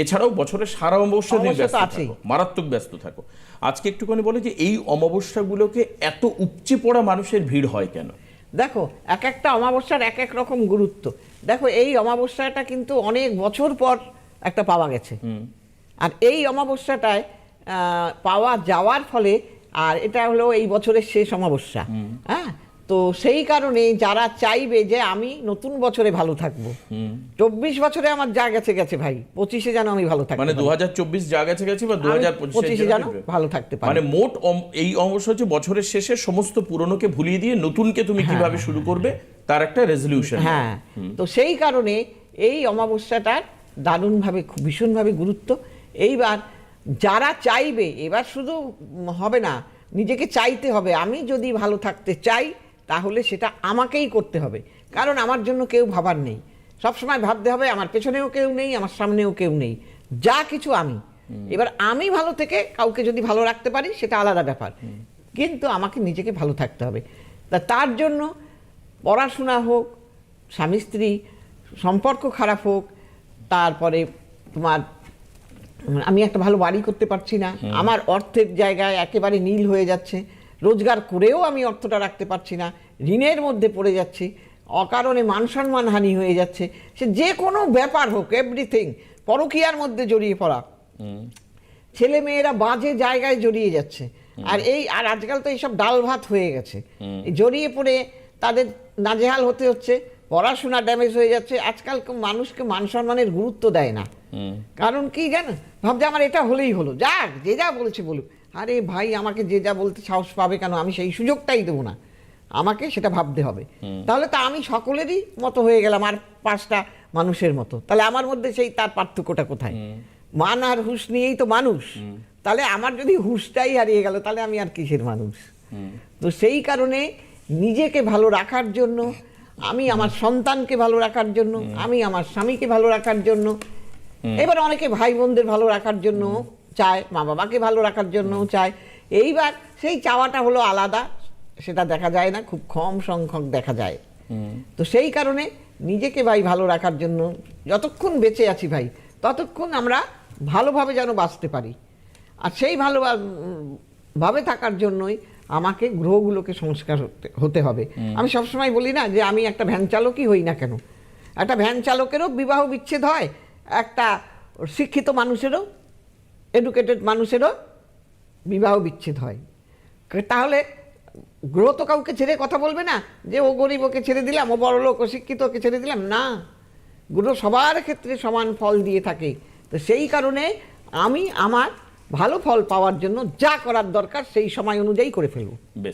এছাড়াও বছরের সারা অমাবস্যা দিন ব্যস্ত। থাকো মারাত্মক ব্যস্ত থাকো। আজকে একটুখানি বলে যে এই অমাবস্যাগুলোকে এত উপচে পড়া মানুষের ভিড় হয় কেন? দেখো এক একটা অমাবস্যার এক এক রকম গুরুত্ব। দেখো এই অমাবস্যাটা কিন্তু অনেক বছর পর একটা পাওয়া গেছে। আর এই অমাবস্যাটায় পাওয়া যাওয়ার ফলে আর এটা হলো এই বছরের শেষ অমাবস্যা। হ্যাঁ? তো সেই কারণে যারা চাইবে যে আমি নতুন বছরে ভালো থাকব। চব্বিশ বছরে আমার যা গেছে গেছে ভাই পঁচিশে যেন আমি ভালো থাকব মানে দু হাজার চব্বিশ যা গেছে গেছে বা দু হাজার পঁচিশে যেন ভালো থাকতে পারি। মানে মোট এই অমাবস্যা হচ্ছে বছরের শেষে সমস্ত পুরনোকে ভুলিয়ে দিয়ে নতুনকে তুমি কীভাবে শুরু করবে তার একটা রেজলিউশন হ্যাঁ। তো সেই কারণে এই অমাবস্যাটার দারুণভাবে খুব ভীষণভাবে গুরুত্ব। এইবার যারা চাইবে এবার শুধু হবে না নিজেকে চাইতে হবে। আমি যদি ভালো থাকতে চাই তাহলে সেটা আমাকেই করতে হবে। কারণ আমার জন্য কেউ ভাবার নেই। সবসময় ভাবতে হবে আমার পেছনেও কেউ নেই আমার সামনেও কেউ নেই। যা কিছু আমি। এবার আমি ভালো থেকে কাউকে যদি ভালো রাখতে পারি সেটা আলাদা ব্যাপার। কিন্তু আমাকে নিজেকে ভালো থাকতে হবে। তা তার জন্য পড়াশোনা হোক স্বামী স্ত্রী সম্পর্ক খারাপ হোক তারপরে তোমার আমি একটা ভালো বাড়ি করতে পারছি না। আমার অর্থের জায়গায় একেবারে নীল হয়ে যাচ্ছে। রোজগার করেও আমি অর্থটা রাখতে পারছি না ঋণের মধ্যে পড়ে যাচ্ছি অকারণে মান সম্মান হানি হয়ে যাচ্ছে সে যে কোনো ব্যাপার হোক এভরিথিং পরকীয়ার মধ্যে জড়িয়ে পড়া। ছেলে মেয়েরা বাজে জায়গায় জড়িয়ে যাচ্ছে আর এই আর আজকাল তো এইসব ডাল ভাত হয়ে গেছে। জড়িয়ে পড়ে তাদের নাজেহাল হতে হচ্ছে পড়াশোনা ড্যামেজ হয়ে যাচ্ছে আজকাল মানুষকে মান সম্মানের গুরুত্ব দেয় না। কারণ কি জানো? ভাবছে আমার এটা হলেই হলো যাক যে যা বলছে বলুক। আরে ভাই আমাকে যে যা বলতে সাহস পাবে কেন? আমি সেই সুযোগটাই দেবো না। আমাকে সেটা ভাবতে হবে। তাহলে তো আমি সকলেরই মতো হয়ে গেলাম আর পাঁচটা মানুষের মতো। তাহলে আমার মধ্যে সেই তার পার্থক্যটা কোথায়? মান আর হুঁশ নিয়েই তো মানুষ। তাহলে আমার যদি হুঁশটাই হারিয়ে গেল তাহলে আমি আর কিসের মানুষ? তো সেই কারণে নিজেকে ভালো রাখার জন্য আমি আমার সন্তানকে ভালো রাখার জন্য আমি আমার স্বামীকে ভালো রাখার জন্য এবার অনেকে ভাই বোনদের ভালো রাখার জন্য চায় মা বাবাকে ভালো রাখার জন্যও চায়। এইবার সেই চাওয়াটা হলো আলাদা সেটা দেখা যায় না খুব কম সংখ্যক দেখা যায়। তো সেই কারণে নিজেকে ভাই ভালো রাখার জন্য যতক্ষণ বেঁচে আছি ভাই ততক্ষণ আমরা ভালোভাবে যেন বাঁচতে পারি। আর সেই ভালো ভাবে থাকার জন্যই আমাকে গ্রহগুলোকে সংস্কার হতে হতে হবে। আমি সবসময় বলি না যে আমি একটা ভ্যান চালকই হই না কেন। একটা ভ্যান চালকেরও বিবাহ বিচ্ছেদ হয় একটা শিক্ষিত মানুষেরও এডুকেটেড মানুষেরও বিবাহ বিচ্ছেদ হয়। তাহলে গ্রহ তো কাউকে ছেড়ে কথা বলবে না যে ও গরিব ওকে ছেড়ে দিলাম, ও বড় লোক, ও শিক্ষিত ওকে ছেড়ে দিলাম। না গ্রহ সবার ক্ষেত্রে সমান ফল দিয়ে থাকে। তো সেই কারণে আমি আমার ভালো ফল পাওয়ার জন্য যা করার দরকার সেই সময় অনুযায়ী করে ফেলব। বেশ।